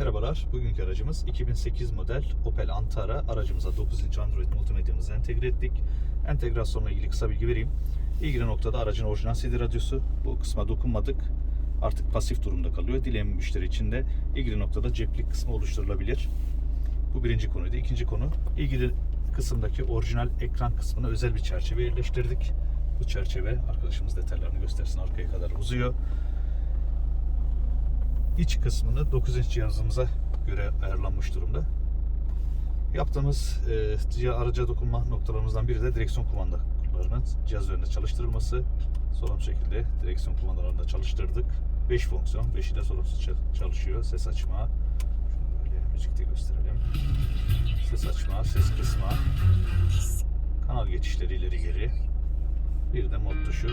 Merhabalar. Bugünkü aracımız 2008 model Opel Antara. Aracımıza 9 inç Android multimedyamızı entegre ettik. Entegrasyonla ilgili kısa bilgi vereyim. İlgili noktada aracın orijinal CD radyosu. Bu kısma dokunmadık. Artık pasif durumda kalıyor. Dileyen müşteri için de ilgili noktada ceplik kısmı oluşturulabilir. Bu birinci konuydu. İkinci konu ilgili kısımdaki orijinal ekran kısmına özel bir çerçeve yerleştirdik. Bu çerçeve arkadaşımız detaylarını göstersin arkaya kadar uzuyor iç kısmını 9 inç cihazımıza göre ayarlanmış durumda. Yaptığımız e, araca dokunma noktalarımızdan biri de direksiyon kumandalarının cihaz üzerinde çalıştırılması. Sorunsuz şekilde direksiyon kumandalarını da çalıştırdık. 5 fonksiyon, 5'i de sorunsuz çal- çalışıyor. Ses açma, şunu böyle müzikte gösterelim. Ses açma, ses kısma, kanal geçişleri ileri geri. Bir de mod tuşu,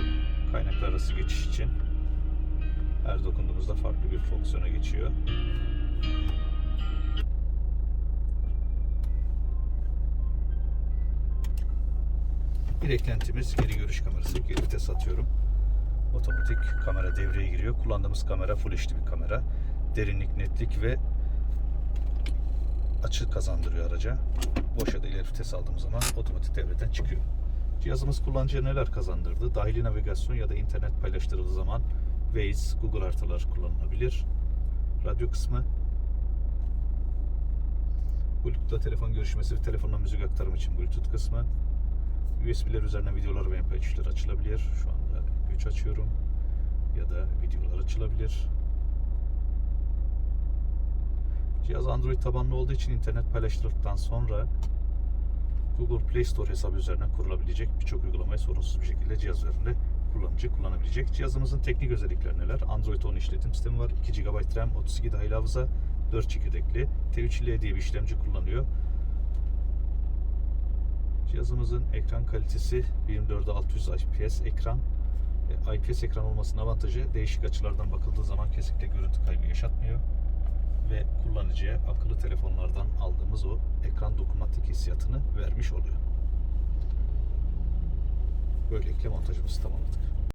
kaynaklar arası geçiş için. Her dokunduğumuzda farklı bir fonksiyona geçiyor. Bir eklentimiz geri görüş kamerası. Geri vites atıyorum. Otomatik kamera devreye giriyor. Kullandığımız kamera Full HD bir kamera. Derinlik, netlik ve açı kazandırıyor araca. Boşa da ileri vites aldığımız zaman otomatik devreden çıkıyor. Cihazımız kullanıcıya neler kazandırdı? Dahili navigasyon ya da internet paylaştırıldığı zaman Waze, Google haritalar kullanılabilir. Radyo kısmı. Bluetooth'la telefon görüşmesi ve telefonla müzik aktarımı için Bluetooth kısmı. USB'ler üzerinden videolar ve MP3'ler açılabilir. Şu anda MP3 açıyorum. Ya da videolar açılabilir. Cihaz Android tabanlı olduğu için internet paylaştırıldıktan sonra Google Play Store hesabı üzerinden kurulabilecek birçok uygulamayı sorunsuz bir şekilde cihaz üzerinde kullanıcı kullanabilecek. Cihazımızın teknik özellikleri neler? Android 10 işletim sistemi var. 2 GB RAM, 32 dahil hafıza, 4 çekirdekli. T3L diye bir işlemci kullanıyor. Cihazımızın ekran kalitesi 24'e 600 IPS ekran. E, IPS ekran olmasının avantajı değişik açılardan bakıldığı zaman kesinlikle görüntü kaybı yaşatmıyor. Ve kullanıcıya akıllı telefonlardan aldığımız o ekran dokunmatik hissiyatını vermiş oluyor. Böylelikle montajımızı tamamladık.